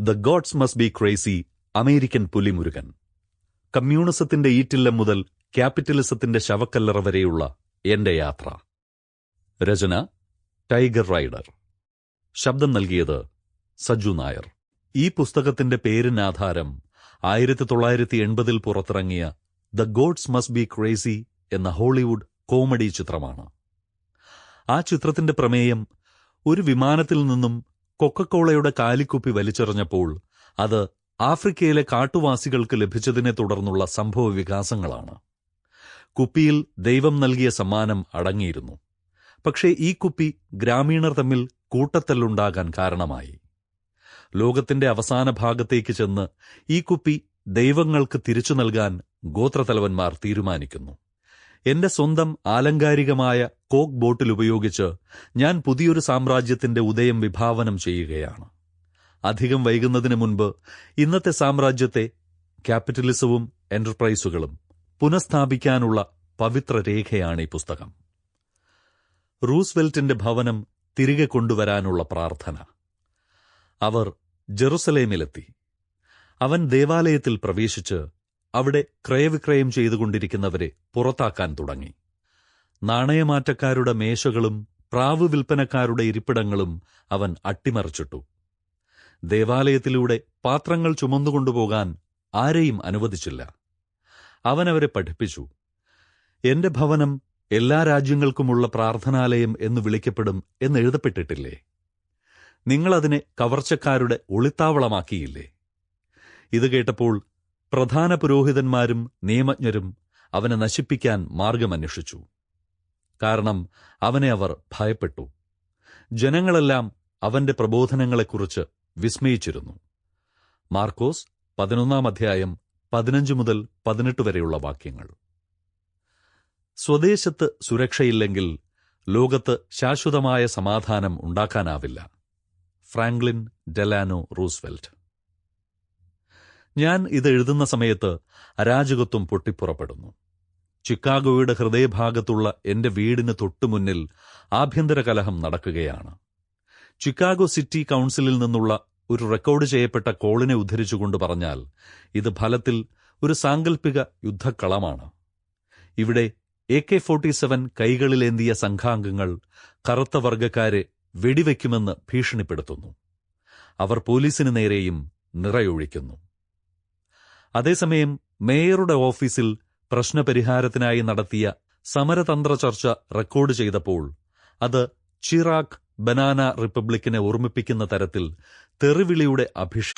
The gods must be crazy American Pulimurugan. കമ്മ്യൂണിസത്തിന്റെ ഈറ്റില്ലം മുതൽ ക്യാപിറ്റലിസത്തിന്റെ ശവക്കല്ലറ വരെയുള്ള എന്റെ യാത്ര. രചന ടൈഗർ റൈഡർ. ശബ്ദം നൽകിയത് സജു നായർ. ഈ പുസ്തകത്തിന്റെ പേരിനാധാരം ആയിരത്തി തൊള്ളായിരത്തി എൺപതിൽ പുറത്തിറങ്ങിയ the gods must be crazy എന്ന ഹോളിവുഡ് കോമഡി ചിത്രമാണ്. ആ ചിത്രത്തിന്റെ പ്രമേയം ഒരു വിമാനത്തിൽ നിന്നും കൊക്കക്കോളയുടെ കാലിക്കുപ്പി വലിച്ചെറിഞ്ഞപ്പോൾ അത് ആഫ്രിക്കയിലെ കാട്ടുവാസികൾക്ക് ലഭിച്ചതിനെ തുടർന്നുള്ള സംഭവ വികാസങ്ങളാണ് കുപ്പിയിൽ ദൈവം നൽകിയ സമ്മാനം അടങ്ങിയിരുന്നു. പക്ഷേ ഈ കുപ്പി ഗ്രാമീണർ തമ്മിൽ കൂട്ടത്തല്ലുണ്ടാകാൻ കാരണമായി. ലോകത്തിന്റെ അവസാന ഭാഗത്തേക്ക് ചെന്ന് ഈ കുപ്പി ദൈവങ്ങൾക്ക് തിരിച്ചു നൽകാൻ ഗോത്രതലവന്മാർ തീരുമാനിക്കുന്നു. എന്റെ സ്വന്തം ആലങ്കാരികമായ കോക്ക് ബോട്ടിൽ ഉപയോഗിച്ച് ഞാൻ പുതിയൊരു സാമ്രാജ്യത്തിന്റെ ഉദയം വിഭാവനം ചെയ്യുകയാണ്. അധികം വൈകുന്നതിന് മുൻപ് ഇന്നത്തെ സാമ്രാജ്യത്തെ ക്യാപിറ്റലിസവും എന്റർപ്രൈസുകളും പുനഃസ്ഥാപിക്കാനുള്ള പവിത്ര രേഖയാണ് ഈ പുസ്തകം. റൂസ്വെൽറ്റിന്റെ ഭവനം തിരികെ കൊണ്ടുവരാനുള്ള പ്രാർത്ഥന. അവർ ജെറുസലേമിലെത്തി. അവൻ ദേവാലയത്തിൽ പ്രവേശിച്ച് അവിടെ ക്രയവിക്രയം ചെയ്തുകൊണ്ടിരിക്കുന്നവരെ പുറത്താക്കാൻ തുടങ്ങി. നാണയമാറ്റക്കാരുടെ മേശകളും പ്രാവ് വിൽപ്പനക്കാരുടെ ഇരിപ്പിടങ്ങളും അവൻ അട്ടിമറിച്ചിട്ടു. ദേവാലയത്തിലൂടെ പാത്രങ്ങൾ ചുമന്നുകൊണ്ടുപോകാൻ ആരെയും അനുവദിച്ചില്ല. അവൻ അവരെ പഠിപ്പിച്ചു. എന്റെ ഭവനം എല്ലാ രാജ്യങ്ങൾക്കുമുള്ള പ്രാർത്ഥനാലയം എന്ന് വിളിക്കപ്പെടും എന്ന് എന്നെഴുതപ്പെട്ടിട്ടില്ലേ നിങ്ങളതിനെ കവർച്ചക്കാരുടെ ഒളിത്താവളമാക്കിയില്ലേ ഇത് കേട്ടപ്പോൾ പ്രധാന പുരോഹിതന്മാരും നിയമജ്ഞരും അവനെ നശിപ്പിക്കാൻ മാർഗമന്വേഷിച്ചു. കാരണം അവനെ അവർ ഭയപ്പെട്ടു. ജനങ്ങളെല്ലാം അവന്റെ പ്രബോധനങ്ങളെക്കുറിച്ച് വിസ്മയിച്ചിരുന്നു. മാർക്കോസ് പതിനൊന്നാം അധ്യായം പതിനഞ്ച് മുതൽ പതിനെട്ട് വരെയുള്ള വാക്യങ്ങൾ. സ്വദേശത്ത് സുരക്ഷയില്ലെങ്കിൽ ലോകത്ത് ശാശ്വതമായ സമാധാനം ഉണ്ടാക്കാനാവില്ല. Franklin Delano Roosevelt. ഞാൻ ഇത് എഴുതുന്ന സമയത്ത് അരാജകത്വം പൊട്ടിപ്പുറപ്പെടുന്നു. ചിക്കാഗോയുടെ ഹൃദയഭാഗത്തുള്ള എന്റെ വീടിന് തൊട്ടുമുന്നിൽ ആഭ്യന്തര കലഹം നടക്കുകയാണ്. ചിക്കാഗോ സിറ്റി കൌൺസിലിൽ നിന്നുള്ള ഒരു റെക്കോർഡ് ചെയ്യപ്പെട്ട കോളിനെ ഉദ്ധരിച്ചുകൊണ്ട് പറഞ്ഞാൽ ഇത് ഫലത്തിൽ ഒരു സാങ്കൽപ്പിക യുദ്ധക്കളമാണ്. ഇവിടെ എ കെ ഫോർട്ടി സെവൻ കൈകളിലേന്തിയ സംഘാംഗങ്ങൾ കറുത്ത വർഗക്കാരെ വെടിവെക്കുമെന്ന് ഭീഷണിപ്പെടുത്തുന്നു. അവർ പോലീസിന് നേരെയും നിറയൊഴിക്കുന്നു. അതേസമയം മേയറുടെ ഓഫീസിൽ പ്രശ്നപരിഹാരത്തിനായി നടത്തിയ സമരതന്ത്ര ചർച്ച റെക്കോർഡ് ചെയ്തപ്പോൾ അത് ചിറാക് ബനാന റിപ്പബ്ലിക്കിനെ ഓർമ്മിപ്പിക്കുന്ന തരത്തിൽ തെറിവിളിയുടെ അഭിഷ